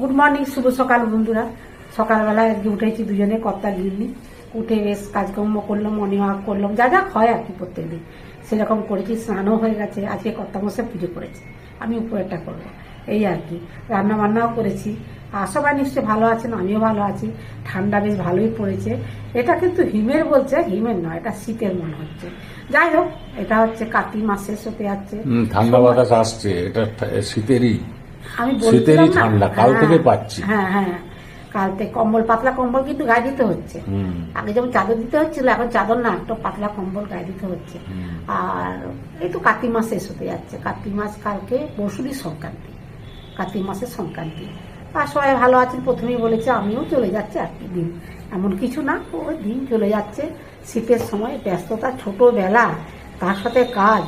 Good morning শুভ সকাল বন্ধুরা। সকালবেলায় আজকে উঠেছি, দুজনে কর্তা গিরনি উঠে বেশ কাজকর্ম করলাম মর্নিং ওয়াক করলাম। যা যা হয় আর কি প্রত্যেকদিন। সেরকম করেছি, স্নানও হয়ে গেছে। আজকে কর্তা মশাই পুজো করেছে। আমি উপরেরটা করব। এই আর কি। রান্না বান্নাও করেছি। আর সবাই নিশ্চয়ই ভালো আছেন, আমিও ভালো আছি। ঠান্ডা বেশ ভালোই পড়েছে। এটা কিন্তু হিমের বলছে হিমের নয়, এটা শীতের মনে হচ্ছে। যাই হোক, এটা হচ্ছে কার্তিক মাস শেষ হতে যাচ্ছে ঠান্ডা বাতাস আসছে। এটা শীতেরই। আমি শীতেরই ঠান্ডা, কাল হ্যাঁ, থেকে পাচ্ছি। হ্যাঁ হ্যাঁ কাল থেকে কম্বল পাতলা কম্বল কিন্তু গায়ে দিতে হচ্ছে। আগে যেমন চাদর দিতে হচ্ছিল এখন চাদর না একটা পাতলা কম্বল গায়ে দিতে হচ্ছে। আর এই তো কার্তিক মাস শেষ হতে যাচ্ছে। কার্তিক মাস কালকে পরশুরই সংক্রান্তি। কার্তিক মাসের সংক্রান্তি। আর সবাই ভালো আছেন প্রথমেই বলেছে আমিও চলে যাচ্ছে আর কি দিন। এমন কিছু না ওই দিন চলে যাচ্ছে। শীতের সময় ব্যস্ততা ছোটবেলা তার সাথে কাজ।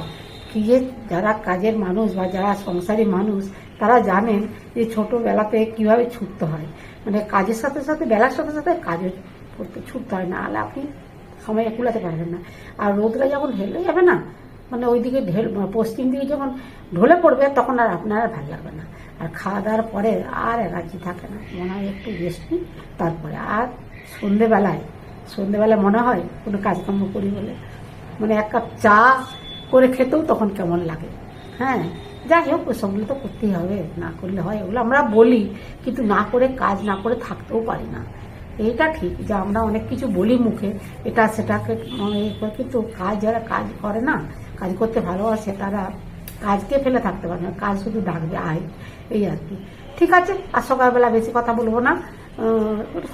কি যে যারা কাজের মানুষ বা যারা সংসারী মানুষ, তারা জানেন যে ছোটবেলাতে কীভাবে ছুটতে হয়। মানে কাজের সাথে সাথে, বেলার সাথে সাথে কাজের করতে ছুটতে হয় না। হলে আপনি সময় কুলাতে পারবেন না। আর রোদরা যখন ঢেলে যাবে না মানে ওইদিকে ঢেল, পশ্চিম দিকে যখন ঢলে পড়বে, তখন আর আপনার আর ভালো লাগবে না। আর খাওয়া দাওয়ার পরে আর এনার্জি থাকে না। মনে হয় একটু রেস্ট নিই, তারপরে আর সন্ধেবেলায় সন্ধেবেলায় মনে হয় কোনো কাজকর্ম করি বলে। মানে এক কাপ চা করে খেতেও তখন কেমন লাগে? হ্যাঁ যাই হোক ওসবগুলো তো করতেই হবে, না করলে হয় ওগুলো আমরা বলি, কিন্তু না করে কাজ না করে থাকতেও পারি না। এইটা ঠিক যে আমরা অনেক কিছু বলি মুখে, এটা সেটাকে মানে কিন্তু কাজ যারা কাজ করে না, কাজ করতে ভালোবাসে, তারা কাজকে ফেলে থাকতে পারে না, কাজ শুধু ডাকবে, আয়, এই আর কি। ঠিক আছে, আর সকালবেলা বেশি কথা বলব না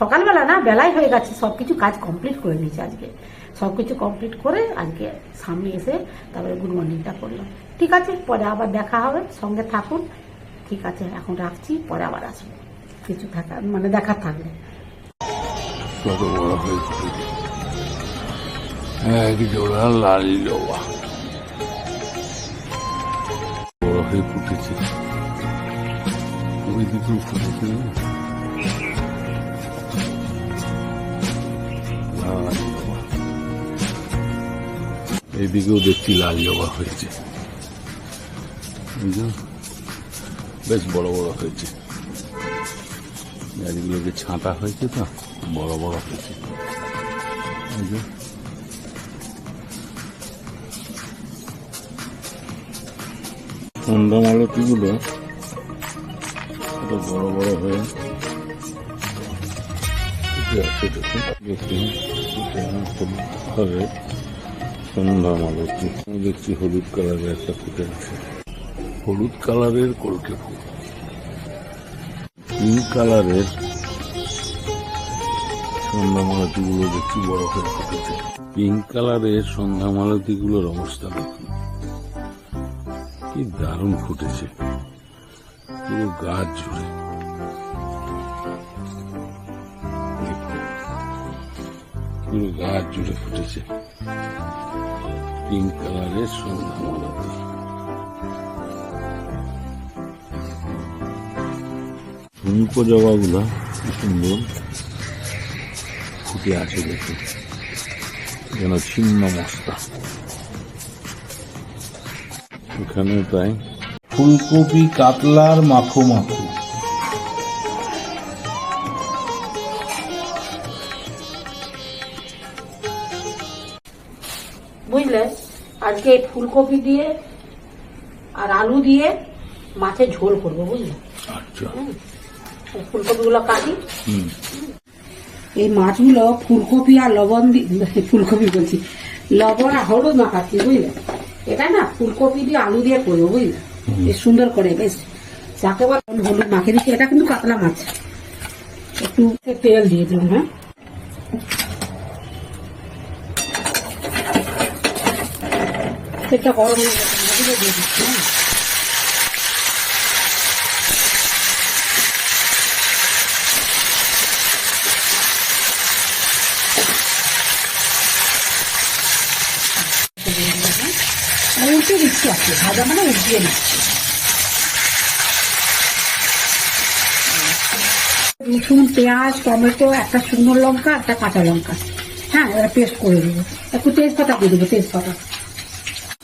সকালবেলা না বেলায় হয়ে গেছে সব কিছু কাজ কমপ্লিট করে নিয়েছি আজকে। সব কিছু কমপ্লিট করে আজকে সামনে এসে তারপরে গুড মর্নিংটা করলাম। ঠিক আছে, পরে আবার দেখা হবে, সঙ্গে থাকুন। ঠিক আছে, এখন রাখছি, পরে আবার আসব। কিছু থাকা মানে দেখা থাকলে হয়ে ফুটেছে। ওই ফুটেছে? এইদিকেও দেখছি লাল জবা হয়েছে বেশ বড় বড় হয়েছে গাছগুলোকে ছাঁটা হয়েছে তো বড় বড় হয়েছে। সন্ধ্যা বড় বড় হয়ে হবে সন্ধ্যা মালতি দেখছি হলুদ কালারের একটা ফুটে আছে হলুদ কালারের কলকে ফুল পিঙ্ক কালারের সন্ধ্যা মালতিগুলো দেখছি হয়ে ফুটেছে। পিঙ্ক কালারের সন্ধ্যা মালতিগুলোর অবস্থা দেখুন। কি দারুণ ফুটেছে। পুরো গাছ জুড়ে। পুরো গাছ জুড়ে ফুটেছে। পিঙ্ক কালারের সন্ধ্যা মালতি ঝুমকো জবাগুলো কি সুন্দর। ফুটে আছে দেখুন যেন ছিন্ন মস্তা। এখানে তাই ফুলকপি কাতলার মাখো মাখো বুঝলে? আজকে এই ফুলকপি দিয়ে আর আলু দিয়ে মাছের ঝোল করব বুঝলে? আচ্ছা। ফুলকপিগুলো কাটি। এই মাছগুলো ফুলকপি আর লবণ দিয়ে ফুলকপি বলছি লবণ আর হলুদ মাখাচ্ছি বুঝলে? এটা না ফুলকপি দিয়ে আলু দিয়ে করব বুঝলে? বেশ সুন্দর করে বেশ। যাকে বলে হলুদ মাখিয়ে দিচ্ছি এটা কিন্তু কাতলা মাছ। একটু তেল দিয়ে দিলাম হ্যাঁ? তেলটা গরম হয়ে গেছে মাছগুলো দিয়ে দিচ্ছি হ্যাঁ আর আপনি ভাজা মানে উল্টিয়ে দিচ্ছি। রসুন, পেঁয়াজ, টমেটো, একটা শুকনো লঙ্কা, একটা কাঁচা লঙ্কা। হ্যাঁ এবার পেস্ট করে দেবো। একটু তেজপাতা দিয়ে দেবো, তেজপাতা।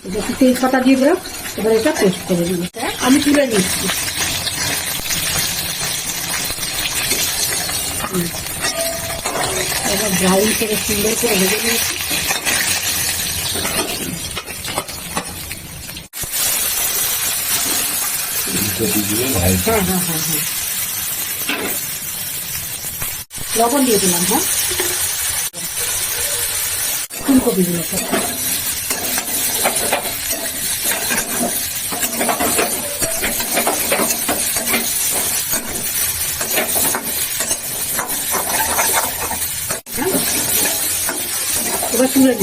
একটু তেজপাতা দিয়ে দিলাম এবার এটা পেস্ট করে দিই আমি তুলে নিচ্ছি। এবার ব্রাউন করে সুন্দর করে ভেজে নিয়েছি হ্যাঁ হ্যাঁ হ্যাঁ হ্যাঁ। লবণ দিয়ে দিলাম হ্যাঁ। ফুলকপি ফুলকপিগুলো এবার তুলে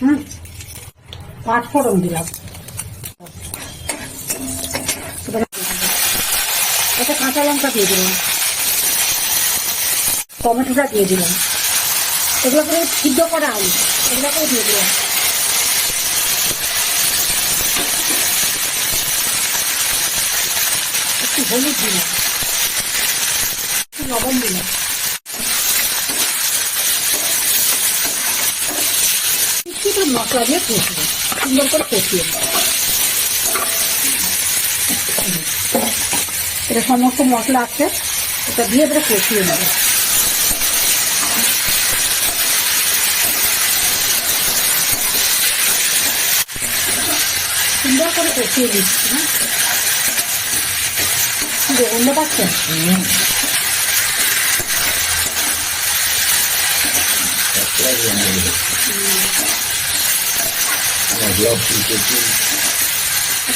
হুম। পাঁচ ফোড়ন দিলাম। একটা কাঁচা লঙ্কা দিয়ে দিলাম। টমেটোটা দিয়ে দিলাম। এগুলো করে সিদ্ধ করা আলু। এগুলোকেও দিয়ে দিলাম। হলুদ দিলাম একটু লবণ মশলা দিয়ে কষিয়ে সুন্দর করে কষিয়ে। এটা সমস্ত মশলা আছে, এটা দিয়ে এবারে কষিয়ে নেব সুন্দর করে কষিয়ে নিচ্ছি হ্যাঁ? গন্ধ পাচ্ছেন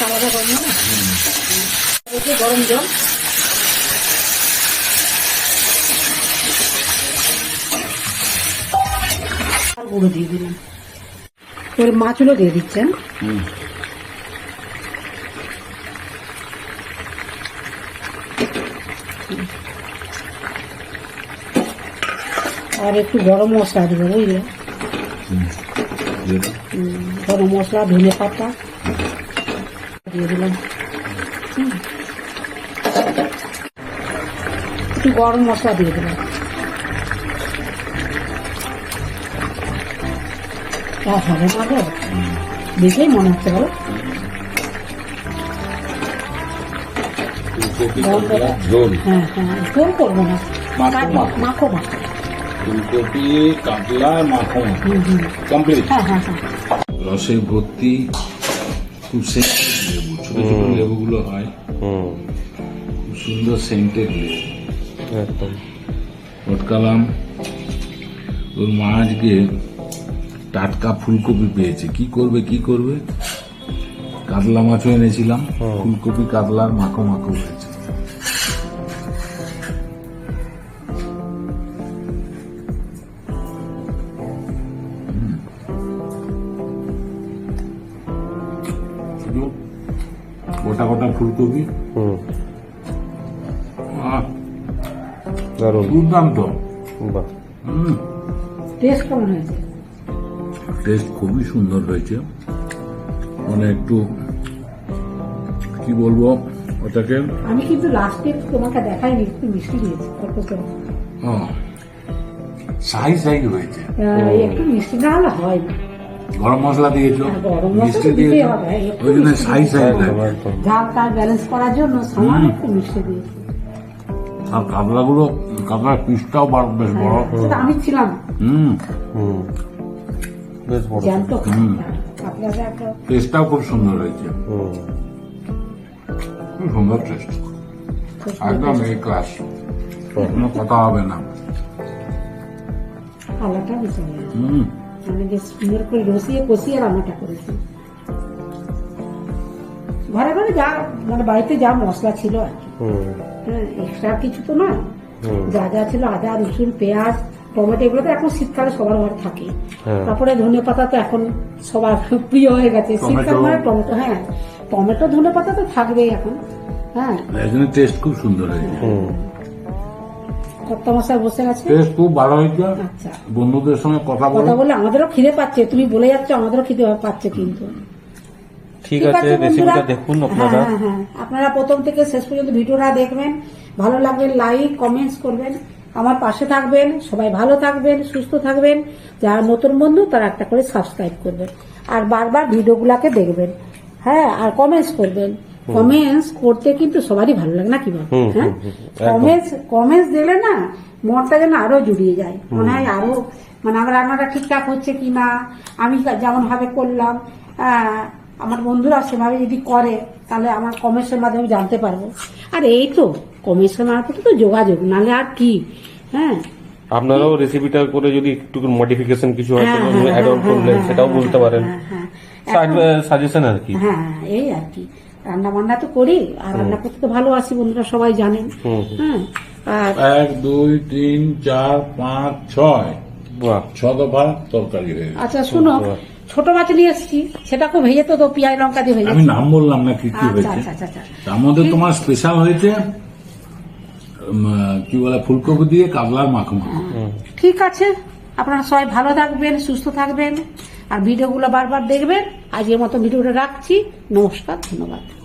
আলাদা গন্ধ গরম জল গুঁড়ো দিয়ে দিলাম এবার মাছগুলো দিয়ে দিচ্ছেন আর একটু গরম মশলা দেবো বুঝলে? গরম মশলা ধনে পাতা। দিয়ে দিলাম। হুম। একটু গরম মশলা দিয়ে দিলাম। তা হবে না গো। দেখেই মনে হচ্ছে বলো হ্যাঁ হ্যাঁ করব না। মাখো, মাখো। ফুলকপি কাতলা মাখন। কমপ্লিট হ্যাঁ হ্যাঁ হ্যাঁ। রসে ভর্তি খুব সেন্টেড লেবু ছোট ছোট লেবুগুলো হয়। খুব সুন্দর সেন্টেড লেবু। একদম। পটকালাম ওর মা আজকে টাটকা ফুলকপি পেয়েছে। কি করবে কি করবে? কাতলা মাছও এনেছিলাম। ফুলকপি কাতলার মাখো মাখো হয়েছে। শুধু গোটা গোটা ফুলকপি। হুম। দুর্দান্ত। বাহ। হুম। টেস্ট কেমন হয়েছে? টেস্ট খুবই সুন্দর হয়েছে। মানে একটু কি বলব ওটাকে আমি কিন্তু লাস্টে তোমাকে দেখাইনি একটু মিষ্টি দিয়েছি অল্প করে। সাই সাই হয়েছে। একটু মিষ্টি না হলে হয় না। গরম মশলা দিয়েছ হ্যাঁ, মিষ্টি দিয়েছ হবে, ওই জন্য সাই সাই লাগে ঝাল তার ব্যালেন্স করার জন্য সামান্য একটু মিষ্টি দিয়েছি। আর কাতলাগুলো কাতলার পিসটাও বেশ বড়। সেটা আমি ছিলাম। হুম। হুম। বেশ বড়। হুম। টেস্টটাও খুব সুন্দর হয়েছে। খুব সুন্দর টেস্ট একদম এই ক্লাস কোনো কথা হবে না। হুম। আমি বেশ সুন্দর করে রসিয়ে কষিয়ে রান্নাটা করেছি। ঘরে ঘরে যা মানে বাড়িতে যা মশলা ছিল আর কি। হ্যাঁ এক্সট্রা কিছু তো নয়। যা যা ছিল আদা রসুন পেঁয়াজ টমেটো এগুলো তো এখন শীতকালে সবার ঘরে থাকে। হ্যাঁ। তারপরে ধনে পাতা তো এখন সবার প্রিয় হয়ে গেছে। শীতকাল টমেটো। মানে টমেটো হ্যাঁ। টমেটো ধনে পাতা তো থাকবেই এখন। হ্যাঁ। টেস্ট খুব সুন্দর হয়েছে হুম। কর্তা মশাই বসে গেছে টেস্ট খুব ভালো হয়েছে। আচ্ছা। বন্ধুদের সঙ্গে কথা বলে কথা বলে। আমাদেরও খিদে পাচ্ছে তুমি বলে যাচ্ছ আমাদেরও খিদে পাচ্ছে কিন্তু। ঠিক আছে রেসিপিটা দেখুন হ্যাঁ, আপনারা। হ্যাঁ, হ্যাঁ। আপনারা প্রথম থেকে শেষ পর্যন্ত ভিডিওটা দেখবেন। ভালো লাগবে লাইক কমেন্টস করবেন। আমার পাশে থাকবেন সবাই ভালো থাকবেন সুস্থ থাকবেন। যারা নতুন বন্ধু তারা একটা করে সাবস্ক্রাইব করবেন। আর বারবার ভিডিওগুলোকে দেখবেন। হ্যাঁ আর কমেন্টস করবেন। কমেন্টস করতে কিন্তু সবারই ভালো লাগে না কি বল? হ্যাঁ? কমেন্টস কমেন্টস দিলে না মনটা যেন আরও জুড়িয়ে যায়। মনে হয় আরও মানে আমার রান্নাটা ঠিকঠাক হচ্ছে কি না আমি যেমন ভাবে করলাম আমার বন্ধুরা সেভাবে যদি করে তাহলে আমার কমেন্টসের মাধ্যমে জানতে পারব। আর এই তো কমেন্টসের মারফতে তো যোগাযোগ নালে আর কি? হ্যাঁ? আপনারাও রেসিপিটা করে যদি একটু মডিফিকেশন কিছু হয় হ্যাঁ, হ্যাঁ, অ্যাড অন হ্যাঁ, করলেন হ্যাঁ, সেটাও হ্যাঁ, বলতে পারেন। হ্যাঁ, হ্যাঁ। সাজেশন আর কি। হ্যাঁ এই আর কি। রান্না বান্না তো করি আর রান্না করতে তো ভালোবাসি বন্ধুরা সবাই জানেন। হ্যাঁ আর এক দুই তিন চার পাঁচ ছয়। বাহ। ছ দফা তরকারি আচ্ছা শুনো ছোট মাছ নিয়ে এসেছি সেটাকে ভেজে তো তো পেঁয়াজ লঙ্কা দিয়ে আমি নাম বললাম না কি কি আচ্ছা হয়েছে। আচ্ছা আচ্ছা আচ্ছা। তোমার স্পেশাল হয়েছে কি বলে ফুলকপি দিয়ে কাবলার মাখমা ঠিক আছে আপনারা সবাই ভালো থাকবেন সুস্থ থাকবেন। আর ভিডিওগুলো বারবার দেখবেন। আজকের মতো ভিডিওটা রাখছি। নমস্কার ধন্যবাদ।